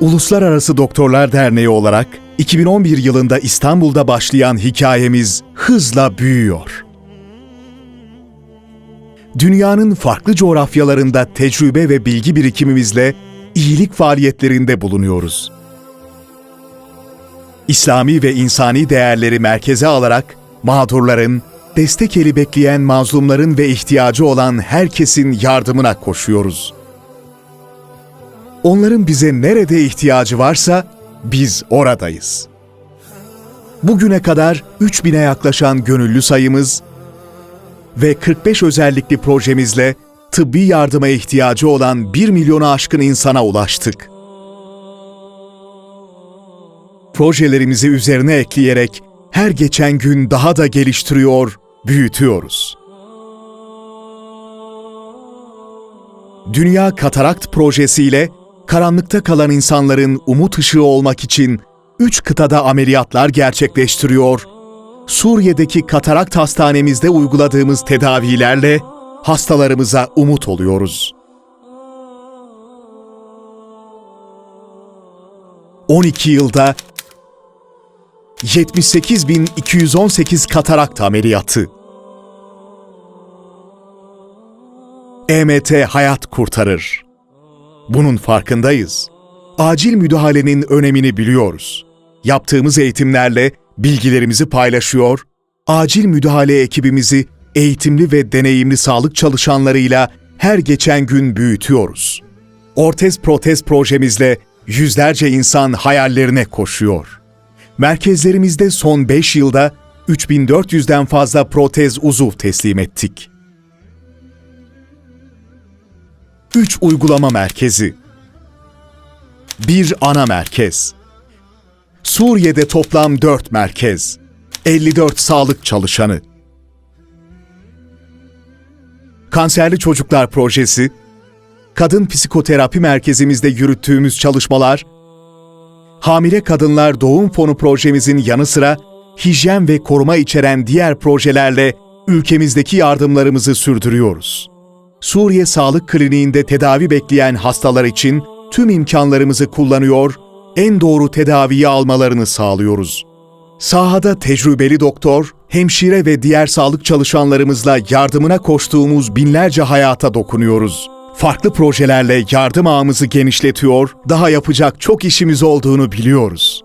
Uluslararası Doktorlar Derneği olarak 2011 yılında İstanbul'da başlayan hikayemiz hızla büyüyor. Dünyanın farklı coğrafyalarında tecrübe ve bilgi birikimimizle iyilik faaliyetlerinde bulunuyoruz. İslami ve insani değerleri merkeze alarak mağdurların, destek eli bekleyen mazlumların ve ihtiyacı olan herkesin yardımına koşuyoruz. Onların bize nerede ihtiyacı varsa biz oradayız. Bugüne kadar 3000'e yaklaşan gönüllü sayımız ve 45 özellikli projemizle tıbbi yardıma ihtiyacı olan 1 milyona aşkın insana ulaştık. Projelerimizi üzerine ekleyerek her geçen gün daha da geliştiriyor, büyütüyoruz. Dünya Katarakt projesiyle karanlıkta kalan insanların umut ışığı olmak için 3 kıtada ameliyatlar gerçekleştiriyor. Suriye'deki Katarakt Hastanemizde uyguladığımız tedavilerle hastalarımıza umut oluyoruz. 12 yılda 78.218 katarakt ameliyatı. EMT hayat kurtarır. Bunun farkındayız. Acil müdahalenin önemini biliyoruz. Yaptığımız eğitimlerle bilgilerimizi paylaşıyor, acil müdahale ekibimizi eğitimli ve deneyimli sağlık çalışanlarıyla her geçen gün büyütüyoruz. Ortez Protez projemizle yüzlerce insan hayallerine koşuyor. Merkezlerimizde son 5 yılda 3400'den fazla protez uzuv teslim ettik. 3 uygulama merkezi. 1 ana merkez. Suriye'de toplam 4 merkez. 54 sağlık çalışanı. Kanserli Çocuklar Projesi, Kadın Psikoterapi Merkezimizde yürüttüğümüz çalışmalar, Hamile Kadınlar Doğum Fonu projemizin yanı sıra hijyen ve koruma içeren diğer projelerle ülkemizdeki yardımlarımızı sürdürüyoruz. Suriye Sağlık Kliniğinde tedavi bekleyen hastalar için tüm imkanlarımızı kullanıyor, en doğru tedaviyi almalarını sağlıyoruz. Sahada tecrübeli doktor, hemşire ve diğer sağlık çalışanlarımızla yardımına koştuğumuz binlerce hayata dokunuyoruz. Farklı projelerle yardım ağımızı genişletiyor, daha yapacak çok işimiz olduğunu biliyoruz.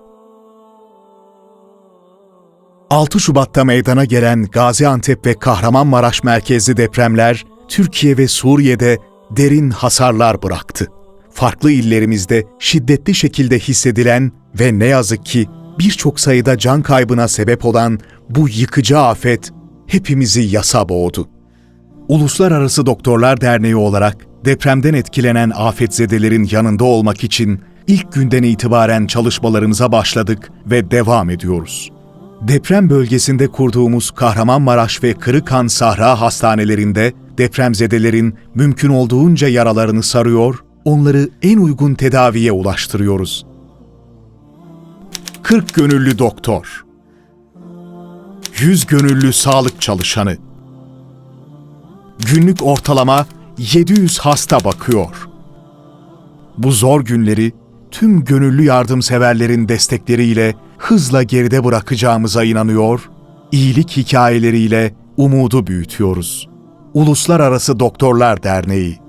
6 Şubat'ta meydana gelen Gaziantep ve Kahramanmaraş merkezli depremler Türkiye ve Suriye'de derin hasarlar bıraktı. Farklı illerimizde şiddetli şekilde hissedilen ve ne yazık ki birçok sayıda can kaybına sebep olan bu yıkıcı afet hepimizi yasa boğdu. Uluslararası Doktorlar Derneği olarak depremden etkilenen afetzedelerin yanında olmak için ilk günden itibaren çalışmalarımıza başladık ve devam ediyoruz. Deprem bölgesinde kurduğumuz Kahramanmaraş ve Kırıkhan Sahra hastanelerinde depremzedelerin mümkün olduğunca yaralarını sarıyor, onları en uygun tedaviye ulaştırıyoruz. 40 gönüllü doktor, 100 gönüllü sağlık çalışanı, günlük ortalama 700 hasta bakıyor. Bu zor günleri tüm gönüllü yardımseverlerin destekleriyle hızla geride bırakacağımıza inanıyor, iyilik hikayeleriyle umudu büyütüyoruz. Uluslararası Doktorlar Derneği